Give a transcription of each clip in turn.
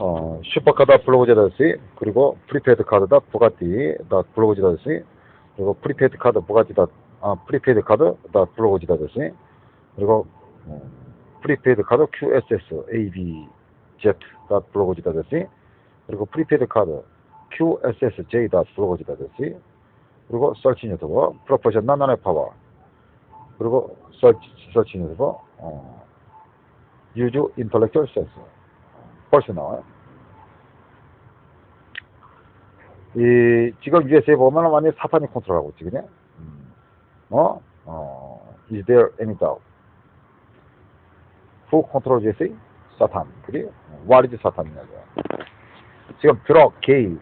어, 슈퍼카다 블로그제다시 그리고 프리페이드 카드다 부가티 다 블로그제다시 그리고 프리페이드 카드 부가티다 아 프리페이드 카드 다 블로그제다시 그리고 어, 프리페이드 카드 QSS AB Z 다 블로그제다시 그리고 프리페이드 카드 QSSJ 다 블로그제다시 그리고 설치 유튜버 프로포션 나나의 파워 그리고 설치 설치 유튜버 어, 유즈 인터렉츄얼 센스 벌써 나와요. 이, 지금 USA에 보면 완전히 사탄이 컨트롤하고 있지, 그냥? 음. 어? 어, is there any doubt? Who controls USA? 사탄. 그래? What is 사탄이냐, 지금 드럭, 게이,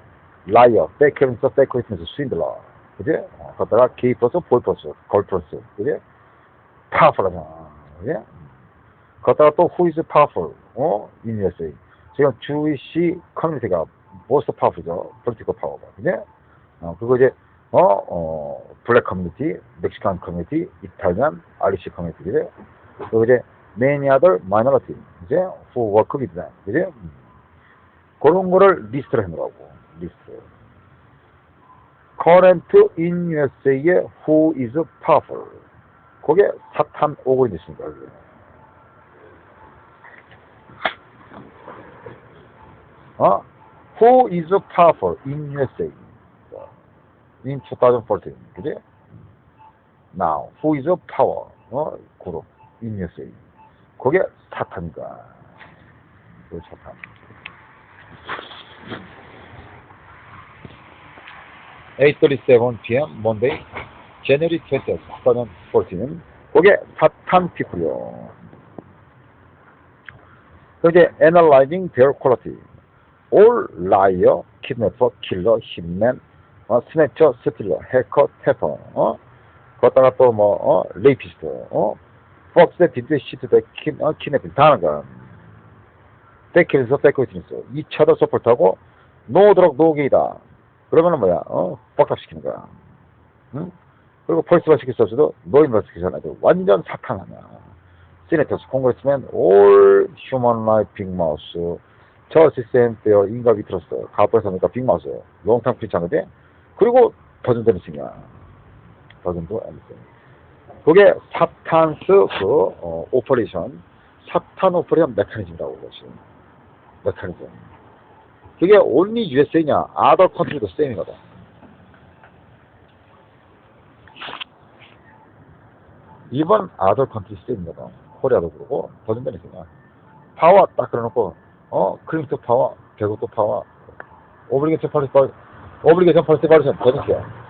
라이어, 백헤면서 백허이트면서 스윈들러. 그래? 어, 거다가 게이 플러스 볼 플러스, 걸 플러스. 그래? 파워풀하잖아. 그래? 거다가 또 who is powerful? 어? in USA. 지금 주이시 커뮤니티가 most powerful죠. political power가. 그죠? 어, 그리고 이제, 어, 어, 블랙 커뮤니티, 멕시칸 커뮤니티, 이탈리안, 아리시 커뮤니티, 그죠? 그리고 이제, many other minority, 이제, who work with them? 음. 그런 거를 리스트를 해놓으라고, 리스트. current in USA의 who is powerful. 그게 사탄 오고 있습니다. 어? Who is powerful in USA? In 2014, 그지? Now, who is power? 어? 그룹 in USA. 그게 사탄이다. 그 사탄. Eight thirty-seven p.m. Monday, January 20th, 2014. 그게 사탄 피고요. 그 이제 analyzing their quality. All liar, kidnapper, killer, hitman, 어, 스냅처, 스틸러, 해커, 태퍼, 어, 거다가 또 뭐, 어, 레이피스트, 어, 폭스, 디드, 시트드, 킨, 어, 키네핑, 다 하는 거야. 백킬에서 백코이트니스. 2차도 서포트하고, 노드럭, 노게이다. 그러면은 뭐야, 어, 뻑탑 시키는 거야. 응? 그리고 펄스바 시킬 수 없어도, 노인버스키션 아주 완전 사탕하냐. 시네터스, 콩그레스맨, 올 휴먼 라이프 빅마우스, 저 시스템 페어 인가 비트러스 가버사니까 빅마우스 롱탕 피창인데 그리고 버전도 앤슨이야 버전도 앤슨 그게 사탄스 그 어, 오퍼레이션. 사탄 오퍼레이션 메커니즘이라고 그러지 메커니즘. 그게 only USA냐? other country도 세임이거든 이번 other country 세임이거든 코리아도 그러고 버전도 앤슨이야 파워 딱 그려놓고 어, 크림스 파워, 배구도 파워, 오블리게이션 펄스 펄스, 오블리게이션 펄스 버전 버전이야.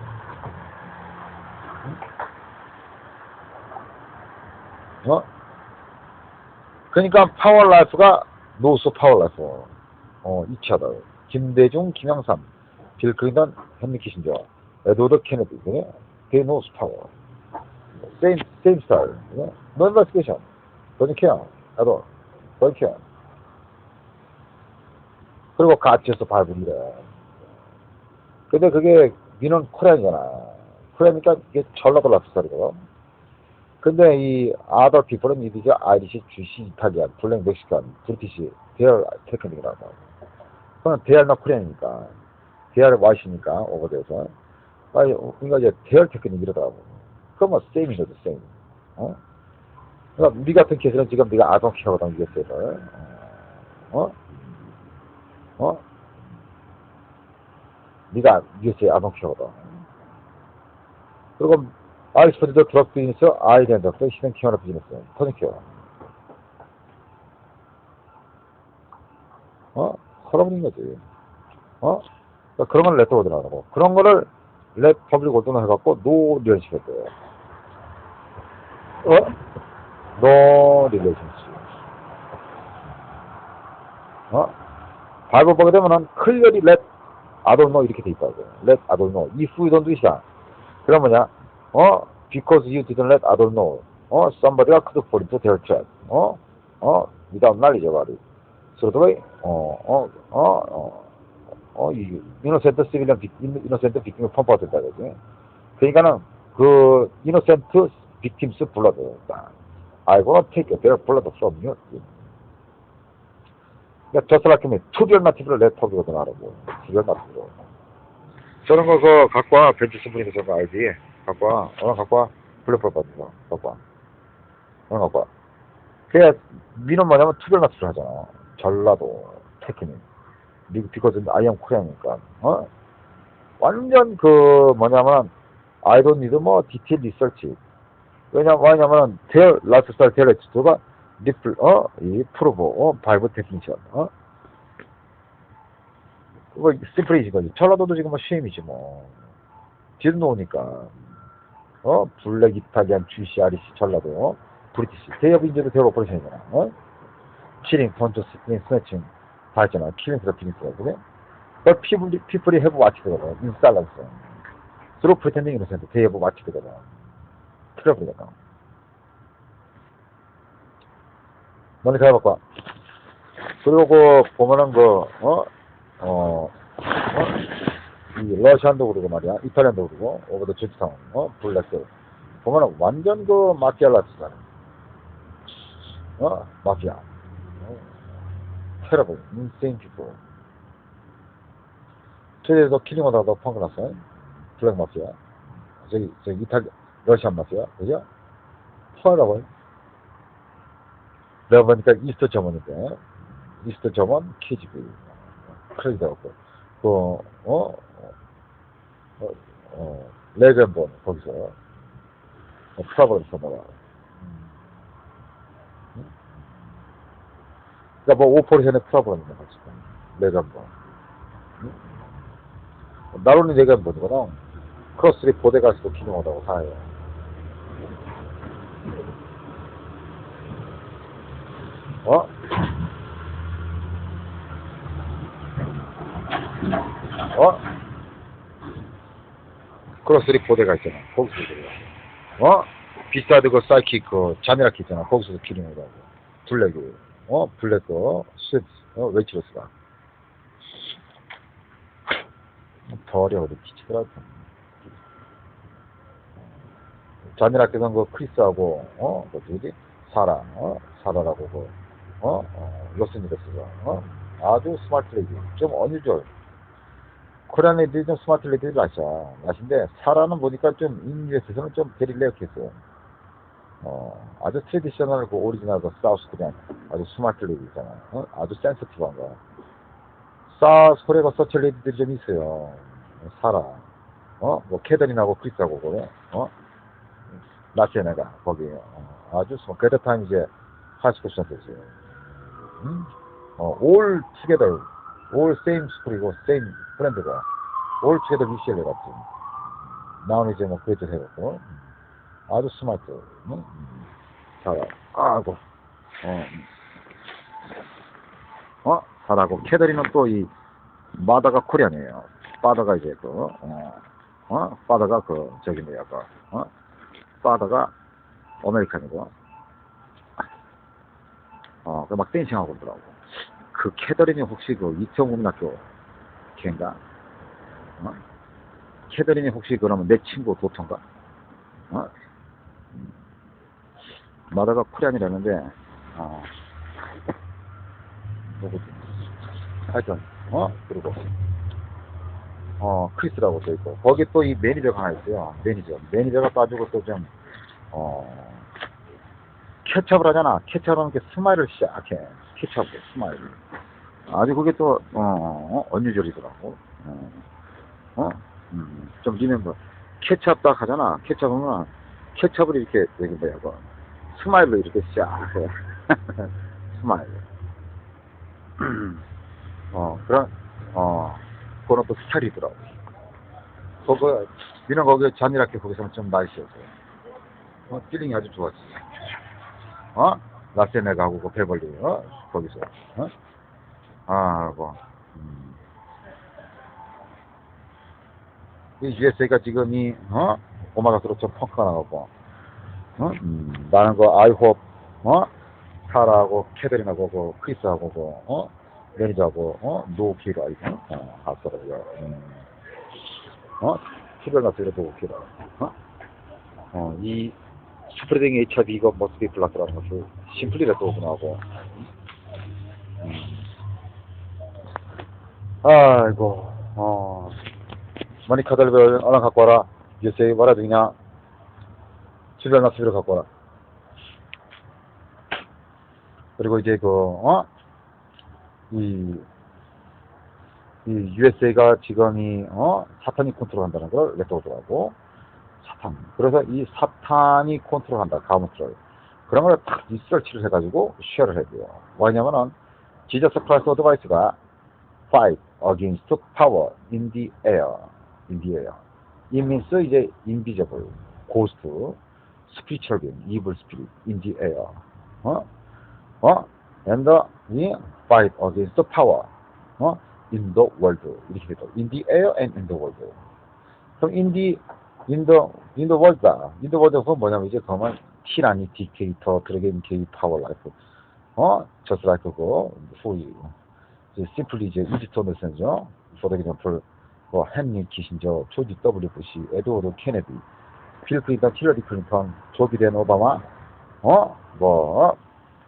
어? 그러니까 파워 라이프가 노스 파워 라이프. 어, 2차다. 김대중, 김영삼, 빌 클린턴, 헨리 키신저, 에드워드 케네디, 그래? 데 노스 파워. same, same style. 그래? No investigation. Don't care. At all. Don't. 그리고 같이해서 밟으래. 근데 그게 민원 코리안이잖아. 코리아니까 이게 전라도 라프스타리거든. 근데 이 아더 피플은 이디지 아이리시, 주시, 이탈리안, 블랙 멕시칸, 브리티시, 대열 테크닉이라고. 그건 대열나 코리안이니까. 대열 와시니까 오버돼서. 아니, 그러니까 이제 대열 테크닉 이러더라고. 그러면 세임인 거죠, 세임. 어? 그러니까 우리 같은 케이스는 지금 네가 아동 케어거든, USA를. 어? 어? 네가 USA에 아동키어거든. 그리고 아이스퍼드도 드럭 비즈니스, 아이덴더도 히든 키어너 비즈니스, 터닝키어. 어? 서러버린 거지. 어? 그러니까 그런 걸 오더라고. 그런 거를 렛 퍼블릭 오더너 해갖고 노 했대요. 어? 노 리레이션십. 어? 바이블 보게 되면 은 클리어리 렛 아돌노 이렇게 돼 있다고. 렛 아돌노. you don't do it. 그럼 뭐냐? 어? because you didn't let other know. 어? somebody가 could fall into their trap. 어? 어? without knowledge about it. So the way, 어, 어, 어, 어, 어, 이 innocent civilian, innocent victim을 펌프가 된다 그지. 그러니까는 그 innocent victims blood. I wanna take their blood from you. 그러니까 just like me, 투별나티브를 레터브거든 알아보. 투별나티브로. 저런 거, 그, 갖고 와. 벤치 스프링 저런 거 알지? 갖고 와. 어, 갖고 와. 블랙볼 거. 갖고 와. 어, 갖고 와. 그래, 민원 뭐냐면 투별나티브를 하잖아. 전라도, 테크닉. 미국 비거든 아이엠 코리아니까. 어? 완전 그, 뭐냐면, don't need 뭐, 디테일 리서치. 왜냐, 왜냐면, their lifestyle, their attitude가 리플, 어, 이 프로보, 어, 바이브 테크니션, 어? 그거 심플이지, 거지. 전라도도 지금 뭐 시임이지, 뭐. 뒤도 오니까. 어, 블랙, 이탈리안, GC, REC, 전라도, 어? 브리티시. 대협 인재도 대협 오퍼레이션이잖아, 어? 키링, 펀처, 스프링, 스매칭. 다 했잖아. 키링, 스프링, 그래? Watched it, in silence. Through pretending innocent, they have watched it. 틀어버리겠다. 잘 바꿔. 그리고 그 보면은 그 어? 어? 어? 이 러시안도 그러고 말이야. 이탈리안도 그러고 오버더 제트타운 어? 블랙스 보면은 완전 그 마피아라스다. 어? 마피아. 어? 테러블, 인세인 피플. 킬링하다가 너 펑크 났어. 블랙 마피아. 저기, 저기 이탈리, 러시안 마피아. 그죠? 퍼라고 내가 보니까 이스터 점원인데, 이스터 점원 KGB. 크레딧 갖고, 그, 어, 어, 어, 어 레전본, 거기서, 어, 프라블을 써봐라. 그니까 뭐, 오퍼레이션에 프라블을 있는 거지. 레전본. 나로니 레전본이거든. 크로스리 보데가스도 기능하다고 사요. 어? 어? 크로스리 보데가 있잖아. 거기서 그래요. 어? 비싸드 그 사이킥 그 자미라키 있잖아. 거기서도 기능을 하고. 블랙이. 어? 블랙 그 스위트. 어? 웨이트러스가. 버려. 어디 피치더라. 자미라키는 그 크리스하고 어? 그 누구지? 사라. 어? 사라라고 그 어? 어, 로스니더스가, 어? 아주 스마트 레디. 좀 어뉴절. 코리안 레디들이 좀 스마트 레디들 아시아. 아신데, 사라는 보니까 좀, 인류에서는 좀 데릴레어했어. 어, 아주 트레디셔널, 그 오리지널, 그 사우스 코리안. 아주 스마트 레디잖아. 어? 아주 센서티브한 거. 사우스 코리아가 서처 레디들이 좀 있어요. 사라. 어? 뭐, 캐더린하고 크리스하고, 그래. 어? 라시에네가, 거기. 어, 아주, 스 그때 타임 이제, 80% 됐어요. 음? 어, all together, all same 스쿨이고, same 브랜드가, all together UCLA 같은. 나오는 이제 뭐, 그래도 해갖고, 아주 스마트. 응? 자, 아고, 어, 어, 잘하고, 캐더리는 또 이, 마다가 코리안이에요. 바다가 이제 그, 어, 어, 바다가 그, 저기 뭐야, 그, 어, 바다가 아메리칸이고, 어, 그막 댄싱하고 그러더라고. 그 캐더린이 혹시 그 이태원국민학교 걔인가? 어? 캐더린이 혹시 그러면 내 친구 도토인가? 어? 음. 마다가 코리안이라는데, 어, 누구지? 하여튼, 어? 그리고, 어, 크리스라고 써있고, 거기 또 이 매니저가 하나 있어요. 매니저. 매니저가 빠지고 또 좀, 어, 캐첩을 하잖아. 캐첩하는 게 스마일을 시작해. 캐첩을, 스마일. 아주 그게 또, 어, 어, 언유절이더라고. 어, 어? 음, 좀 리멤버. 캐첩 딱 하잖아. 캐첩은 캐첩을 이렇게, 여기 뭐야, 그, 스마일로 이렇게 시작 해. 스마일. 어, 그런, 어, 그런 또 스타일이더라고. 그거, 니는 거기 잔이라게 거기서는 좀 나이스였어. 어, 필링이 아주 좋았지. 어? 라세네가하고 그 베벌리, 어? 거기서, 어? 아, 뭐, 음. 이 USA가 지금 이, 어? 오마가스로 좀 펑크가 나가고, 어? 음, 나는 그 아이홉, 어? 타라하고 캐더린하고 그 크리스하고 그, 어? 매니저하고, 어? 노키가 있고, 어? 하스라고요. 음. 어? 투별나스가 노키라, 어? 어, 이, 스프레딩 이거 머스비 블라스라는 것을 심플리가 또 오고 나고 음. 아이고, 어, 머니 카드를 얼른 갖고 와라. USA 와라 되냐? 집에 나스비를 갖고 와라. 그리고 이제 그, 어? 이, 이 USA가 지금 이, 어? 사탄이 컨트롤 한다는 걸 레토드라고. 사탄. 그래서 이 사탄이 컨트롤 한다. 가문트롤. 그런 걸 딱 리서치를 해가지고 쉐어를 해야 돼요. 왜냐면은, 지저스 크라이스 어드바이스가 fight against power in the air. in the air. It means 이제 invisible, ghost, spiritual being, evil spirit in the air. 어? 어? And we fight against the power. 어? in the world. 이렇게 되죠. in the air and in the world. 그럼 in the world다. in the world 그건 뭐냐면 이제 그러면 티라니 디케이터 드래곤 게이 파워 라이프. 어? like 그거 후이 이제 simply 이제 이지터 메센저 for example 뭐 헨리 키신저 조지 W 부시 에드워드 케네디 빌 클린턴 힐러리 클린턴 조 비덴 오바마 어뭐뭐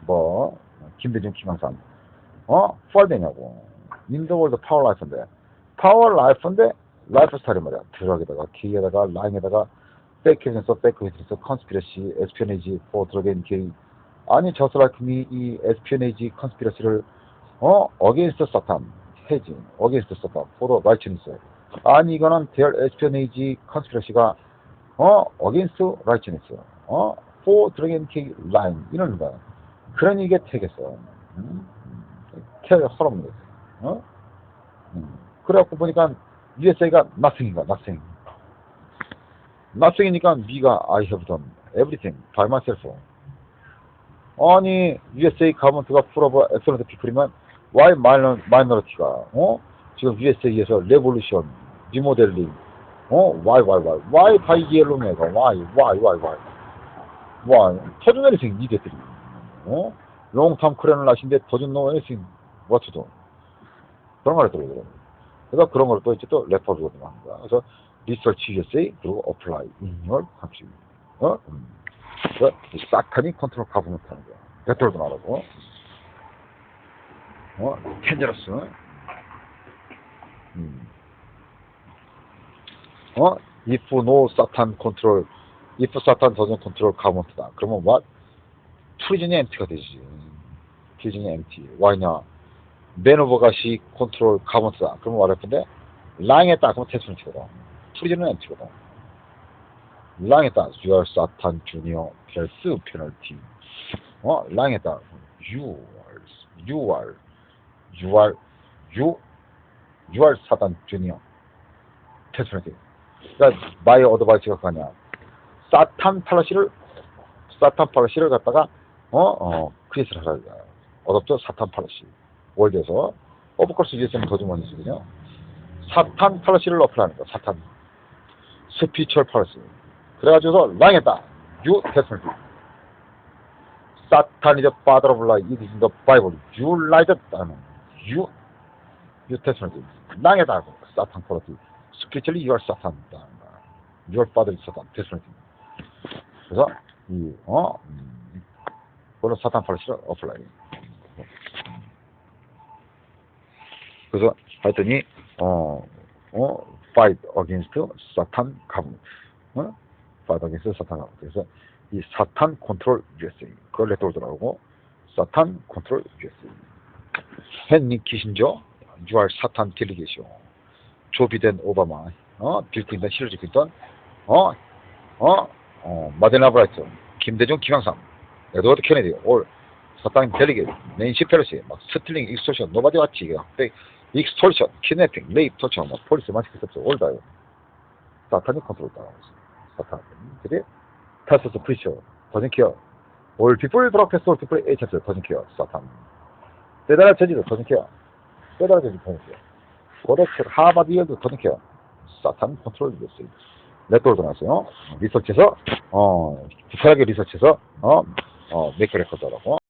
뭐, 김대중 김영삼 어 펄되냐고 인더 월드 파워 라이프인데 파워 라이프인데 라이프 스타일이 말이야. 드럭에다가 키에다가 라인에다가 백헤드에서 백헤드에서 컨스피러시 에스피어네이지 포 드럭앤 게이 아니 저스 라이크 미 이 에스피어네이지 컨스피러시를 어? 어게인스트 사탄 해지 어게인스트 사탄 포더 라이츠니스 아니 이거는 대열 에스피어네이지 컨스피러시가 어? 어게인스트 라이츠니스 어? 포 드럭앤 게이 라인 이런 거야. 그런 얘기가 되겠어 음? 캐 허럽는 거지 어? 음. 그래갖고 보니까 USA가 nothing인가 nothing nothing이니까 미가 I have done everything by myself 아니 USA 가먼트가 풀어봐 엑셀런트 피플이면 why minor, minority가 어? 지금 USA에서 레볼루션 리모델링 어? why why why why by yellow가 why why why why why 터준 에리싱 니들이 어? 롱텀 크레널 나신데 터준 노 에리싱 what to do 그런 걸 했더라고요. 그래서 그런 걸 또 이제 또 거야. 그래서 리서치 USA 그리고 어플라이 your country. 어? 음. 이 사탄이 컨트롤 가보면 하는 거야. 레터도 나라고. 어? 텐저러스. 음. 어? if no Satan control, if Satan doesn't control government다. 그러면 what? 프리즌이 empty가 되지. 프리즌이 empty. 왜냐? 맨오버가 시 컨트롤 가먼트다. 그러면 말했는데 랑했다. 그러면 테스트는 치거든. 프리즌은 엠치거든. 랑했다. You are Satan Junior 플러스 페널티. 어? 랑했다. You are, you, you are Satan Junior. 테스트 페널티. 그러니까 마이 어드바이스가 가냐. 사탄 팔러시를 사탄 팔러시를 갖다가 어? 어, 크리스를 하라. 어둡죠? 사탄 팔러시. 월드에서 GSM 더주머니 쓰거든요. 사탄 팔러시를 어플하는 거, 사탄. 스피처 팔러시. 그래가지고서 랑했다. 유 테스트 사탄 lie. It is in the Bible. You lied. You, you testimony. 랑했다. 사탄 팔러시. You are Satan. Your father is Satan. testimony. 그래서 이, 어, 음, 그런 사탄 팔러시를 어플라이. 그래서 하여튼이 어, 어, fight against Satan government. 어? fight against Satan government. 그래서 이 사탄 컨트롤 USA. 그걸 레토르더라고. 사탄 컨트롤 USA. 헨리 키신저, 유알 사탄 딜리게이션. 조 비덴 오바마, 어, 빌 클린턴, 힐러리 클린턴, 어, 어, 어, 마데나 브라이트, 김대중, 김영삼, 에드워드 케네디, 올 사탄 델리게, 낸시 페로시, 막 스틸링, 익스토션, 노바디 왔지, 백, 익스토션, 키네핑, 레이프, 토처, 뭐 폴리스 마치크 섭서 올다요. 사탄이 컨트롤 따라오고 있어. 사탄. 그래? 타스스 프리처, 더진 케어. 올 피플 브라켓스 올 피플 에이차스 더진 케어. 사탄. 페더럴 저지도 더진 케어. 페더럴 저지 더진 케어. 고레츠 하버드 이어도 더진 케어. 사탄 컨트롤 됐어요. 레토르도 나왔어요. 리서치에서, 어, 디테일하게 리서치해서, 어, 어, 메이크 레코더라고.